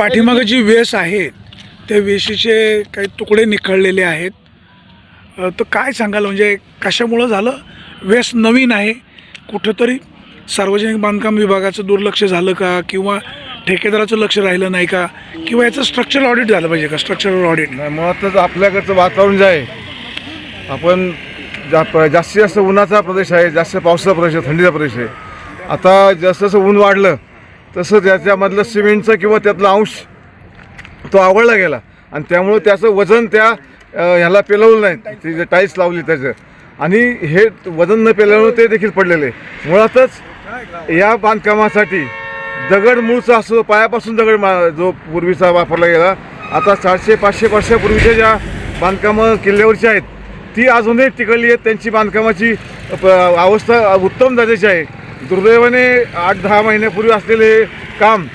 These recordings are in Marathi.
पाठीमागं जी वेस आहे त्या वेशीचे काही तुकडे निखळलेले आहेत. तर काय सांगाल? म्हणजे कशामुळं झालं? वेस नवीन आहे. कुठंतरी सार्वजनिक बांधकाम विभागाचं दुर्लक्ष झालं का? किंवा ठेकेदाराचं लक्ष राहिलं नाही का? किंवा याचं स्ट्रक्चरल ऑडिट झालं पाहिजे का? स्ट्रक्चरल ऑडिट नाही मुळातच आपल्याकडचं वातावरण जे आहे आपण जा प- जास्तीत जास्त उन्हाचा प्रदेश आहे जास्त पावसाचा प्रदेश आहे थंडीचा प्रदेश आहे. आता जसं जसं ऊन वाढलं तसं त्याच्यामधलं सिमेंटचं किंवा त्यातला अंश तो आवळला गेला. आणि त्यामुळं त्याचं वजन त्या ह्याला पेलवलं नाही. ती जे टाईल्स लावली त्याचं. आणि हे वजन न पेलवलं ते देखील पडलेले मुळातच या बांधकामासाठी दगड मूळचा असतो पायापासून दगड मा जो पूर्वीचा वापरला गेला आता चारशे पाचशे वर्षापूर्वीच्या ज्या बांधकामं किल्ल्यावरची आहेत ती अजूनही टिकली आहेत. त्यांची बांधकामाची प- अवस्था उत्तम दर्जाची आहे. दुर्दैवाने आठ दहा महिन्यापूर्वी असलेले हे काम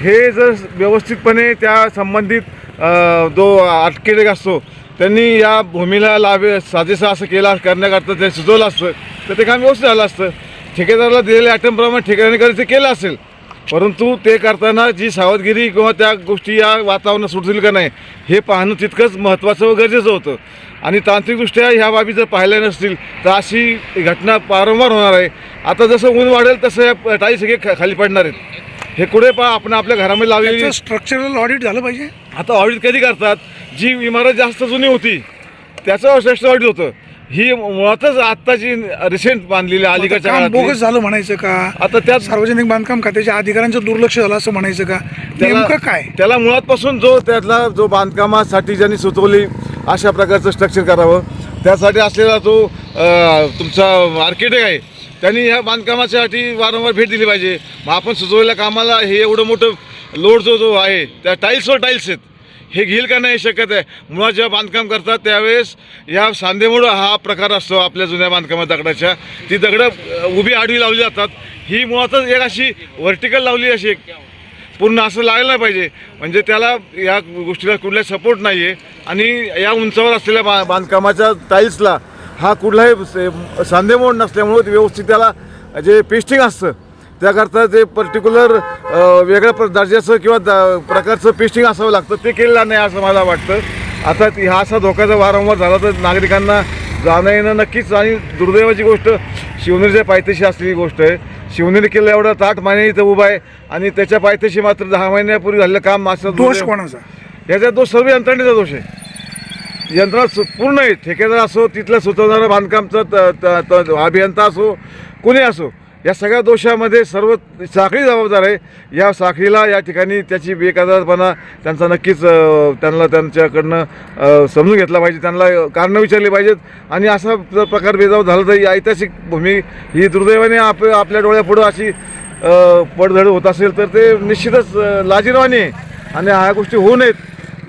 हे जर व्यवस्थितपणे त्या संबंधित जो अटकेले असतो त्यांनी या भूमीला लावे साजेसा असं केला करण्याकरता ते सुचवलं असतं तर ते काम व्यवस्थित झालं असतं. ठेकेदाराला दिलेल्या आयटमप्रमाणे ठेकेदाराने ते केलं असेल? परंतु ते करताना जी सावधगिरी किंवा त्या गोष्टी या वातावरणात सुटतील का नाही हे पाहणं तितकंच महत्त्वाचं व गरजेचं होतं. आणि तांत्रिकदृष्ट्या ह्या बाबी जर पाहिल्या नसतील तर अशी घटना वारंवार होणार आहे. आता जसं ऊन वाढेल तसं या टाळी सगळे खाली पडणार आहेत. हे कुठे पहा आपण आपल्या घरामध्ये लावलेली स्ट्रक्चरल ऑडिट झालं पाहिजे. आता ऑडिट कधी करतात? जी इमारत जास्त जुनी होती त्याचं श्रेष्ठ ऑडिट होतं. ही मुळातच आत्ताची रिसेंट बांधलेली अलीकडच्या. बोगस झालं म्हणायचं का? आता त्यात सार्वजनिक बांधकाम खात्याच्या अधिकाऱ्यांचं दुर्लक्ष झालं असं म्हणायचं का? नेमकं काय? त्याला मुळातपासून जो त्यातला जो बांधकामासाठी ज्यांनी सुचवली अशा प्रकारचं स्ट्रक्चर करावं. त्यासाठी असलेला जो तुमचा आर्किटेक्ट आहे त्यांनी ह्या बांधकामासाठी वारंवार भेट दिली पाहिजे. मग आपण सुचवलेल्या कामाला हे एवढं मोठं लोड जो जो आहे त्या टाईल्सवर टाईल्स आहेत. हे घेईल का नाही शक्यत आहे. मुळात जेव्हा बांधकाम करतात त्यावेळेस या सांधेमुळं हा प्रकार असतो आपल्या जुन्या बांधकामात दगडाच्या. ती दगडं उभी आडवी लावली जातात. ही मुळातच एक अशी व्हर्टिकल लावली अशी पूर्ण असं लागायला पाहिजे. म्हणजे त्याला या गोष्टीला कुठलाही सपोर्ट नाही आहे आणि या उंचावर असलेल्या बा बांधकामाच्या टाईल्सला हा कुठलाही से- सांधेमोड नसल्यामुळं व्यवस्थित त्याला जे पेस्टिंग असतं त्याकरता ते पर्टिक्युलर वेगळ्या प्र दर्जाचं किंवा द प्रकारचं पेस्टिंग असावं लागतं ते केलेलं नाही असं मला वाटतं. आता हा असा धोका जर वारंवार झाला तर नागरिकांना जाणं येणं नक्कीच आणि दुर्दैवाची गोष्ट शिवनेरीच्या पायथ्याशी असलेली गोष्ट आहे. शिवनेरी किल्ला एवढा ताट महिने इथं उभा आहे. आणि त्याच्या पायथ्याशी मात्र दहा महिन्यापूर्वी झालेलं काम असं दोष कोणाचा? याचा दोष सर्व यंत्रणेचा दोष आहे. यंत्रणा सु- पूर्ण आहे. ठेकेदार असो तिथलं सुचवणारा बांधकामचा अभियंता असो कुणी असो. या सगळ्या दोषामध्ये सर्व साखळी जबाबदार आहे. या साखळीला या ठिकाणी त्याची बेकायदारपणा त्यांचा नक्कीच त्यांना त्यांच्याकडनं समजून घेतला पाहिजे. त्यांना कारणं विचारली पाहिजेत. आणि असा जर प्रकार बेजाव झाला तर ही ऐतिहासिक भूमी ही दुर्दैवाने आप आपल्या डोळ्यापुढं अशी पडझड होत असेल तर ते निश्चितच लाजीरवाणी लाजिरवाणी आहे. आणि ह्या गोष्टी होऊ नयेत.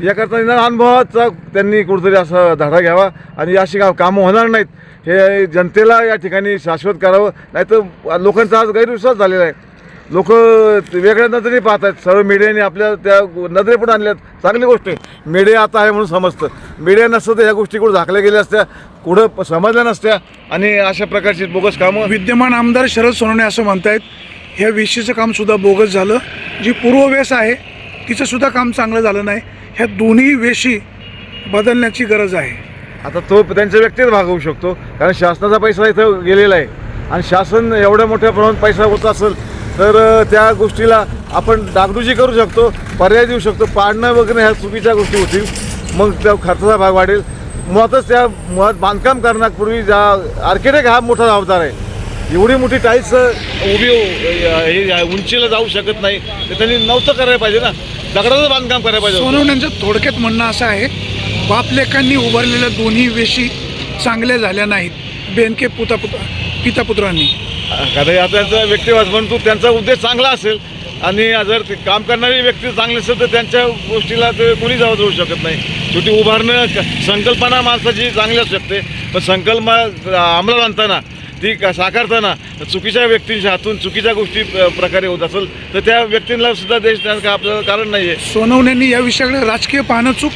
याकरता अनुभवाचा त्यांनी कुठेतरी असा धाडा घ्यावा. आणि अशी का कामं होणार नाहीत. हे जनतेला या ठिकाणी शाश्वत करावं नाहीतर लोकांचा आज गैरविश्वास झालेला आहे. लोक वेगळ्या नजरेने पाहत आहेत सर्व मीडियाने आपल्या त्या नजरेपुढे आणल्यात. चांगली गोष्ट आहे. मीडिया आता आहे म्हणून समजतं. मीडिया नसतं तर ह्या गोष्टी कुठं झाकल्या गेल्या असत्या कुठं प- समजल्या नसत्या आणि अशा प्रकारची बोगस कामं विद्यमान आमदार शरद सोनवणे असं म्हणतायत ह्या वेशीचं कामसुद्धा बोगस झालं. जी पूर्ववेस आहे तिचंसुद्धा काम चांगलं झालं नाही. ह्या दोन्ही वेशी बदलण्याची गरज आहे. आता तो त्यांच्या व्यक्तीत भागवू शकतो. कारण शासनाचा पैसा इथं गेलेला आहे. आणि शासन एवढ्या मोठ्या प्रमाणात पैसा होत असेल तर त्या गोष्टीला आपण डागडुजी करू शकतो पर्याय देऊ शकतो. पाडणं वगैरे ह्या चुकीच्या गोष्टी होतील. मग त्या खर्चाचा भाग वाढेल. मुळातच त्या मुळात बांधकाम करण्यापूर्वी ज्या आर्किटेक्ट हा मोठा जबाबदार आहे. एवढी मोठी टाईल्स उभी हे उंचीला जाऊ शकत नाही. तर त्यांनी नव्हतं करायला पाहिजे ना. दगडाचं बांधकाम करायला पाहिजे होतं. सोनवण्यांचं थोडक्यात म्हणणं असं आहे बापलेकांनी उभारलेल्या दोन्ही वेशी चांगल्या झाल्या नाहीत बेनके पुता पुता पितापुत्रांनी आता या त्यांचा व्यक्तिवाद म्हणतो त्यांचा उद्देश चांगला असेल आणि जर ते काम करणारी व्यक्ती चांगली असेल तर त्यांच्या गोष्टीला ते कोणी जबाबदार होऊ शकत नाही. शेवटी उभारणं संकल्पना माणसाची चांगली असू शकते पण संकल्पना अंमलात आणताना ती क- साकारताना चुकीच्या व्यक्तींच्या हातून चुकीच्या गोष्टी प्रकारे होत असेल तर त्या व्यक्तींना सुद्धा देश देण्याचं काय आपलं कारण नाही आहे सोनवण्यांनी या विषयाकडे राजकीय पाहणं चूक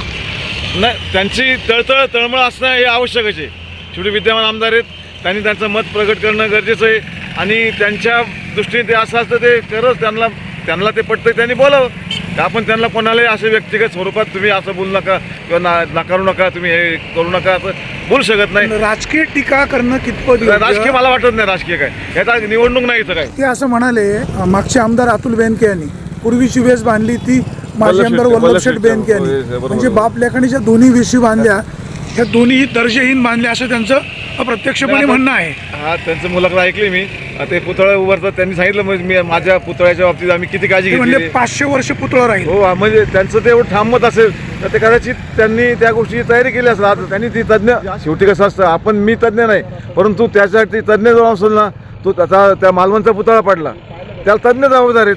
नाही त्यांची तळतळ तळमळ असणं हे आवश्यकच आहे. शेवटी विद्यमान आमदार आहेत त्यांनी त्यांचं मत प्रकट करणं गरजेचं आहे आणि त्यांच्या दृष्टीने ते असं असतं ते खरंच त्यांना त्यांना ते पटतं त्यांनी बोलावं. तर आपण त्यांना कोणालाही असे व्यक्तिगत स्वरूपात तुम्ही असं बोलू नका किंवा ना नाकारू नका तुम्ही हे करू नका असं बोलू शकत नाही. राजकीय टीका करणं कितपत? राजकीय मला वाटत नाही राजकीय काय. याचा निवडणूक नाही इथं काय. ते असं म्हणाले मागचे आमदार अतुल बेनके यांनी पूर्वीची वेस बांधली ती माजी आमदार वल्लभ शेठ बेनके यांनी. म्हणजे बाप लेखाणी ज्या दोन्ही वेशी बांधल्या. ह्या दोन्ही दर्जहीन बांधल्या असं त्यांचं अप्रत्यक्षपणे म्हणणं आहे. हा त्यांचं मुलाखत ऐकली मी. ते पुतळा उभारतात त्यांनी सांगितलं म्हणजे मी माझ्या पुतळ्याच्या बाबतीत आम्ही किती काळजी ते घेतली म्हणले पाचशे वर्ष पुतळा राहील. हो म्हणजे त्यांचं ते एवढं ठाम मत असेल तर ते कदाचित त्यांनी त्या गोष्टीची तयारी केली असेल आता त्यांनी ती तज्ज्ञ शेवटी कसं असतं आपण मी तज्ज्ञ नाही परंतु त्यासाठी तज्ज्ञ जो असेल ना तो त्याचा त्या मालवणचा पुतळा पडला. त्याला तज्ज्ञ जबाबदार आहेत.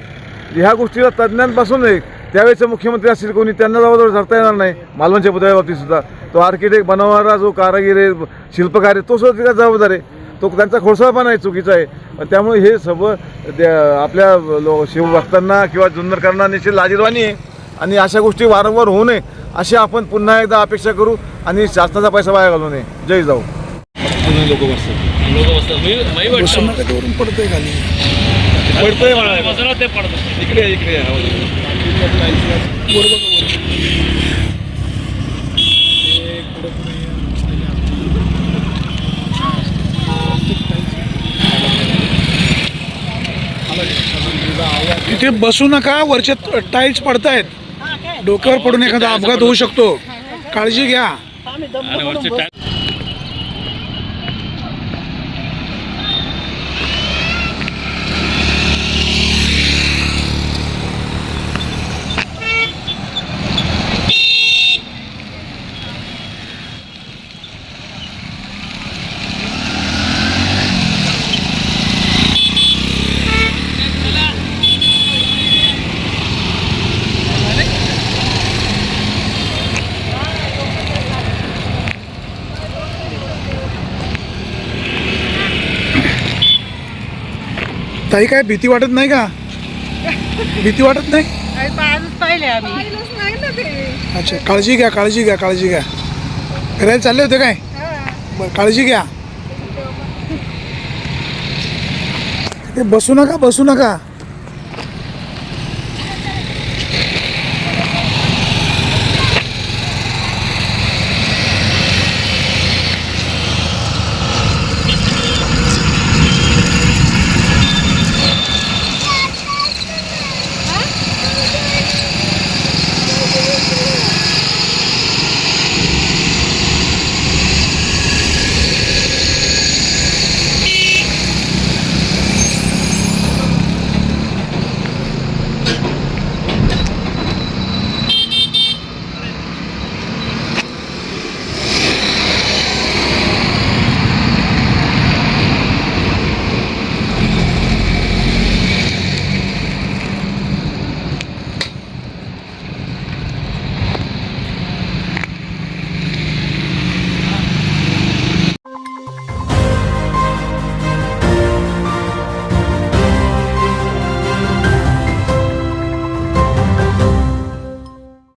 ह्या गोष्टीला तज्ज्ञांपासून एक त्यावेळेचे मुख्यमंत्री असतील कोणी त्यांना जबाबदार धरता येणार नाही. मालवणच्या पुतळ्या बाबतीत सुद्धा. तो आर्किटेक्ट बनवणारा जो कारागीर आहे शिल्पकार आहे तो सुद्धा तिला जबाबदार आहे. तो त्यांचा खोडसाळपणा आहे चुकीचा आहे. त्यामुळे हे सगळं आपल्या लो शिवभक्तांना किंवा जुन्नरकरांना निश्चित लाजीरवाणी आहे. आणि अशा गोष्टी वारंवार होऊ नये अशी आपण पुन्हा एकदा अपेक्षा करू आणि शासनाचा पैसा वाया घालू नये. जय जाऊ. लोक बसतात. लोक बसतात. मी मी बसून ते इकडे तिथे बसू नका वरचे टाईल्स पडतायत. डोक्यावर पडून एखादा अपघात होऊ शकतो. काळजी घ्या. ताई काय भीती वाटत नाही का? भीती वाटत नाही? आजच पाहिले आम्ही. अच्छा काळजी घ्या काळजी घ्या काळजी घ्या. फिरायला चालले होते काय? बरं काळजी घ्या. ते बसू नका बसू नका.